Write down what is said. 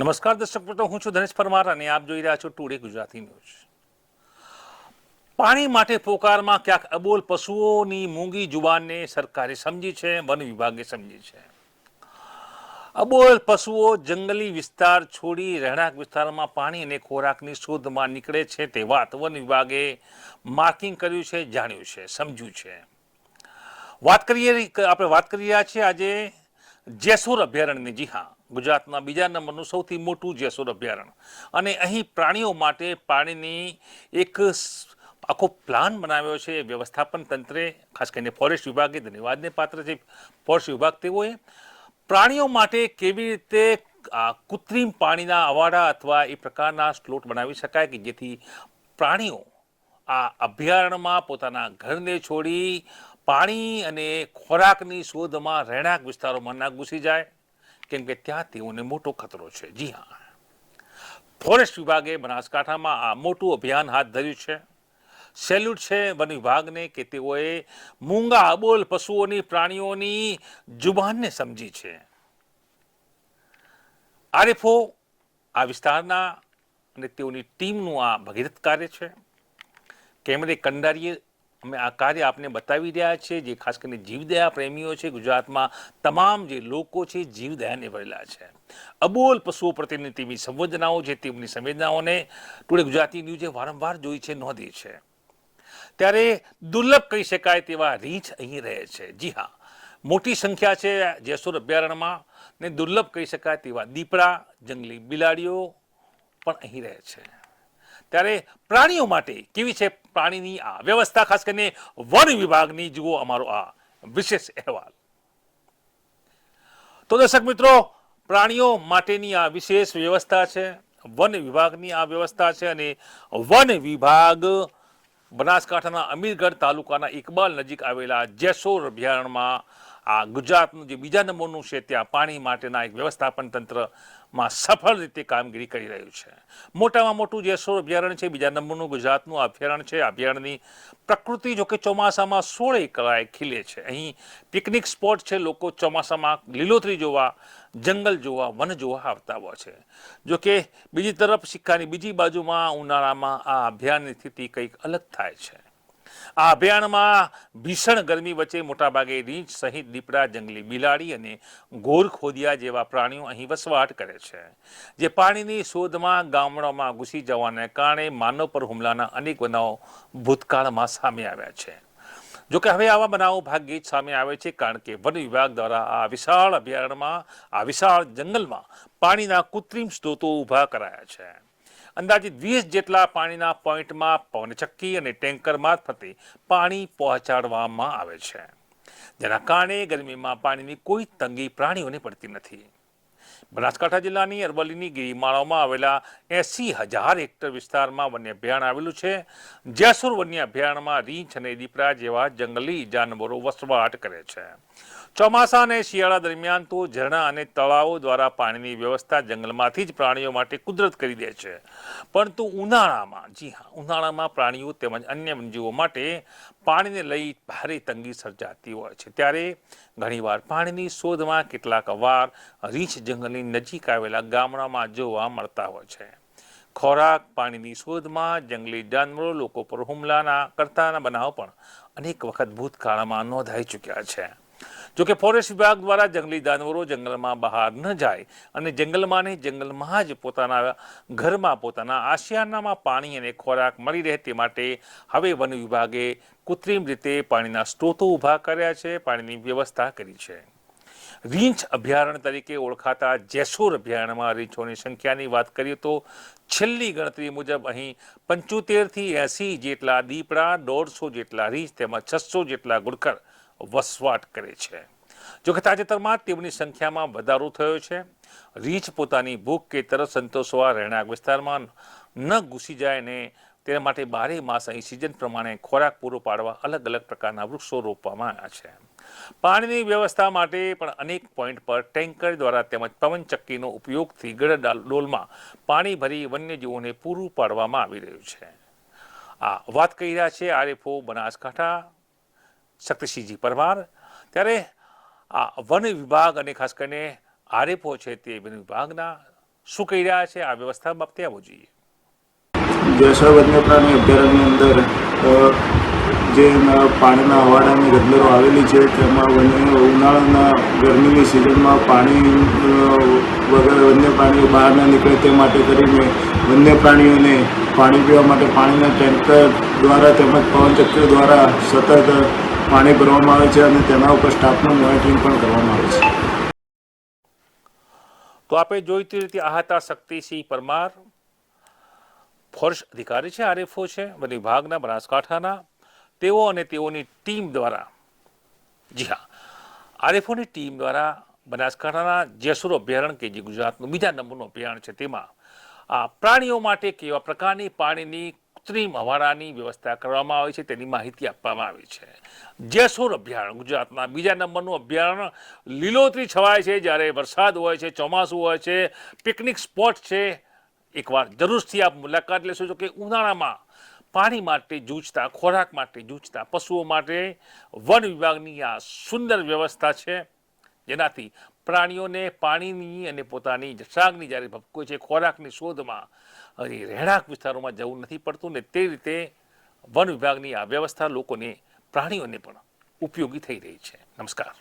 નમસ્કાર દર્શક મિત્રો, હું છું ધનેશ પરમાર અને આપ જોઈ રહ્યા છો ટુડે ગુજરાતી ન્યૂઝ. પાણી માટે પોકારમાં ક્યાંક અબોલ પશુઓની મૂંગી જુબાનને સરકારે સમજી છે, વન વિભાગે સમજી છે. અબોલ પશુઓ જંગલી વિસ્તાર છોડી રહેણાંક વિસ્તારમાં પાણી અને ખોરાકની શોધમાં નીકળે છે તે વાત વન વિભાગે માર્કિંગ કર્યું છે, જાણ્યું છે, સમજ્યું છે. વાત કરીએ, આપણે વાત કરી રહ્યા છીએ આજે જેસુર અભયારણ્યની. જી હા. ગુજરાતના બીજા નંબરનું સૌથી મોટું જેસુર અભયારણ્ય અને અહીં પ્રાણીઓ માટે પાણીની એક આખો પ્લાન બનાવ્યો છે વ્યવસ્થાપન તંત્રે, ખાસ કરીને ફોરેસ્ટ વિભાગે, ધન્યવાદને પાત્ર છે ફોરેસ્ટ વિભાગ તેઓએ. પ્રાણીઓ માટે કેવી રીતે કૃત્રિમ પાણીના અવાડા અથવા એ પ્રકારના સ્લોટ બનાવી શકાય કે જેથી પ્રાણીઓ આ અભયારણ્યમાં પોતાના ઘરને છોડી પાણી અને ખોરાકની શોધમાં રહેણાંક વિસ્તારોમાં ના ઘૂસી જાય? કેમ કે ત્યાં તેઓને મોટો ખતરો છે. જી હા. ફોરેસ્ટ વિભાગે બનાસકાંઠામાં આ મોટું અભિયાન હાથ ધર્યું છે. સેલ્યુટ છે વન વિભાગને કે તેઓએ મૂંગા અબોલ પશુઓની પ્રાણીઓની જુબાનને સમજી છે. આરએફઓ આ વિસ્તારના અને તેઓની ટીમનું આ ભગીરથ કાર્ય છે. કેમેરે કંડારીએ અમે આ કાર્ય આપને બતાવી રહ્યા છે, જે ખાસ કરીને જીવદયા પ્રેમીઓ છે, ગુજરાતમાં તમામ જે લોકો છે, જીવદયાને ભરેલા છે. અબોલ પશુઓ પ્રત્યેની તેમની સંવેદનાઓ છે, તેમની સંવેદનાઓને ટુડે ગુજરાતી ન્યૂઝે વારંવાર જોઈ છે, નોંધી છે. ત્યારે દુર્લભ કહી શકાય તેવા રીંછ અહીં રહે છે. જી હા, મોટી સંખ્યા છે જેસુર અભયારણ્યમાં ને દુર્લભ કહી શકાય તેવા દીપડા, જંગલી બિલાડીઓ પણ અહીં રહે છે. ત્યારે પ્રાણીઓ માટે કેવી છે પ્રાણીની આ વ્યવસ્થા? ખાસ કરીને વન વિભાગની જુઓ અમારો આ વિશેષ અહેવાલ. તો દર્શક મિત્રો, પ્રાણીઓ માટેની આ વિશેષ વ્યવસ્થા છે, વન વિભાગની આ વ્યવસ્થા છે અને વન વિભાગ બનાસકાંઠાના અમીરગઢ તાલુકાના ઇકબાલ નજીક આવેલા જેસોર અભયારણ્યમાં આ ગુજરાતનું જે બીજા નંબરનું છે, ત્યાં પાણી માટેના એક વ્યવસ્થાપન તંત્રમાં સફળ રીતે કામગીરી કરી રહ્યું છે. મોટામાં મોટું જેસોર અભયારણ્ય છે, બીજા નંબરનું ગુજરાતનું અભયારણ્ય છે, અભયારણ્યની પ્રકૃતિ જોકે ચોમાસામાં સોળે કળાએ ખીલે છે. અહીં પિકનિક સ્પોટ છે, લોકો ચોમાસામાં લીલોતરી જોવા, જંગલ જોવા, વન જોવા આવતા હોય છે. જો કે બીજી તરફ સિક્કાની બીજી બાજુમાં ઉનાળામાં આ અભયારણ્યની સ્થિતિ કંઈક અલગ થાય છે. આ અભિયાનમાં ભીષણ ગરમી વચ્ચે મોટાભાગે રીંછ સહિત દીપડા, જંગલી બિલાડી અને ગોરખોદિયા જેવા પ્રાણીઓ અહીં વસવાટ કરે છે. જે પાણીની શોધમાં ગામડામાં ઘૂસી જવાને કારણે માનવ પર હુમલાના અનેક બનાવો ભૂતકાળમાં સામે આવ્યા છે. જો કે હવે આવા બનાવો ભાગ્યે જ સામે આવે છે, કારણ કે વન વિભાગ દ્વારા આ વિશાળ અભયારણ્યમાં આ વિશાળ જંગલમાં પાણીના કૃત્રિમ સ્ત્રોતો ઊભા કરાયા છે. અંદાજિત વીસ જેટલા પાણીના પોઈન્ટમાં પવનચક્કી અને ટેન્કર મારફતે પાણી પહોંચાડવામાં આવે છે. જેના કારણે ગરમીમાં પાણીની કોઈ તંગી પ્રાણીઓને પડતી નથી. બનાસકાંઠા જિલ્લાની અરવલ્લીની ગિરિમાળામાં આવેલા એસી હજાર હેક્ટર વિસ્તારમાં વન્ય અભયારણ્ય આવેલું છે. જેસુર વન્ય અભયારણ્યમાં રીંછ અને દીપડા જેવા જંગલી જાનવરો વસવાટ કરે છે. ચોમાસા અને શિયાળા દરમિયાન તો ઝરણા અને તળાવો દ્વારા પાણીની વ્યવસ્થા જંગલમાંથી જ પ્રાણીઓ માટે કુદરત કરી દે છે. પરંતુ ઉનાળામાં, જી હા, ઉનાળામાં પ્રાણીઓ તેમજ અન્ય વનજીવો માટે પાણીને લઈ ભારે તંગી સર્જાતી હોય છે. ત્યારે ઘણીવાર પાણીની શોધમાં કેટલાક વાર રીંછ જંગલની નજીક આવેલા ગામડામાં જોવા મળતા હોય છે. ખોરાક પાણીની શોધમાં જંગલી જાનવરો લોકો પર હુમલાના કરતાના બનાવો પણ અનેક વખત ભૂતકાળમાં નોંધાઈ ચૂક્યા છે. જોકે ફોરેસ્ટ વિભાગ દ્વારા જંગલી જાનવરો જંગલમાં બહાર ન જાય અને જંગલમાં ને જંગલમાં જ પોતાના ઘરમાં પોતાના આશિયાનામાં પાણી અને ખોરાક મળી રહે તે માટે હવે વન વિભાગે કૃત્રિમ રીતે પાણીના સ્ત્રોતો ઊભા કર્યા છે, પાણીની વ્યવસ્થા કરી છે. રીંછ અભયારણ્ય તરીકે ઓળખાતા જેસોર અભયારણ્યમાં રીંછોની સંખ્યાની વાત કરીએ તો છેલ્લી ગણતરી મુજબ અહીં પંચોતેરથી એંસી જેટલા દીપડા, દોઢસો જેટલા રીંછ તેમજ છસો જેટલા ગુડકર વસવાટ કરે છે. જોકે તાજેતરમાં તેમની સંખ્યામાં વધારો થયો છે. રીંછ પોતાની ભૂખ કે તરસ સંતોષવા રહેણાંક વિસ્તારમાં ન ઘૂસી જાય ને તેના માટે બારે માસ અહીં સિઝન પ્રમાણે ખોરાક પૂરો પાડવા અલગ અલગ પ્રકારના વૃક્ષો રોપવામાં આવ્યા છે. પાણીની વ્યવસ્થા માટે પણ અનેક પોઈન્ટ પર ટેન્કર દ્વારા તેમજ પવનચક્કીનો ઉપયોગથી ગઢ ડોલમાં પાણી ભરી વન્યજીવોને પૂરું પાડવામાં આવી રહ્યું છે. આ વાત કહી રહ્યા છે આરએફઓ બનાસકાંઠા શક્તિસિંહજી પરમાર. ત્યારે આ વન વિભાગ અને ખાસ કરીને આરએફઓ છે તે વન વિભાગના શું કહી રહ્યા છે? આ વ્યવસ્થા બાબતે આવવું જોઈએ. જેસર વન્ય પ્રાણી અભયારણ્યની અંદર જે પાણીના હવાડાની ગદલરો આવેલી છે, તેમાં વન્ય ઉનાળાના ગરમીની સિઝનમાં પાણી વગર વન્ય પ્રાણીઓ બહાર ન નીકળે તે માટે કરીને વન્ય પ્રાણીઓને પાણી પીવા માટે પાણીના ટેન્કર દ્વારા તેમજ પવનચક્કી દ્વારા સતત પાણી ભરવામાં આવે છે અને તેના ઉપર સ્ટાફનું મોનિટરિંગ પણ કરવામાં આવે છે. તો આપણે જોઈતી રીતે આ હતા શક્તિસિંહ પરમાર ફોરેસ્ટ અધિકારી છે, આરએફઓ છે વિભાગના બનાસકાંઠાના. તેઓ અને તેઓની ટીમ દ્વારા, જી હા, આરએફઓની ટીમ દ્વારા બનાસકાંઠાના જેસુર અભયારણ્ય કે જે ગુજરાતનું બીજા નંબરનું અભયારણ્ય છે તેમાં, આ પ્રાણીઓ માટે કેવા પ્રકારની પાણીની કૃત્રિમ હવાડાની વ્યવસ્થા કરવામાં આવે છે, તેની માહિતી આપવામાં આવી છે. જેસુર અભયારણ્ય ગુજરાતના બીજા નંબરનું અભયારણ્ય લીલોતરી છવાય છે, જ્યારે વરસાદ હોય છે, ચોમાસું હોય છે, પિકનિક સ્પોટ છે. એકવાર જરૂરથી આપ મુલાકાત લેશો જો કે ઉનાળામાં પાણી માટે જૂજતા, ખોરાક માટે જૂજતા, પશુઓ માટે વન વિભાગની આ સુંદર વ્યવસ્થા છે. જેનાથી પ્રાણીઓને પાણીની અને પોતાની શાકની જ્યારે ભપકો છે, ખોરાકની શોધમાં રહેણાંક વિસ્તારોમાં જવું નથી પડતું ને તે રીતે વન વિભાગની આ વ્યવસ્થા લોકોને, પ્રાણીઓને પણ ઉપયોગી થઈ રહી છે. નમસ્કાર.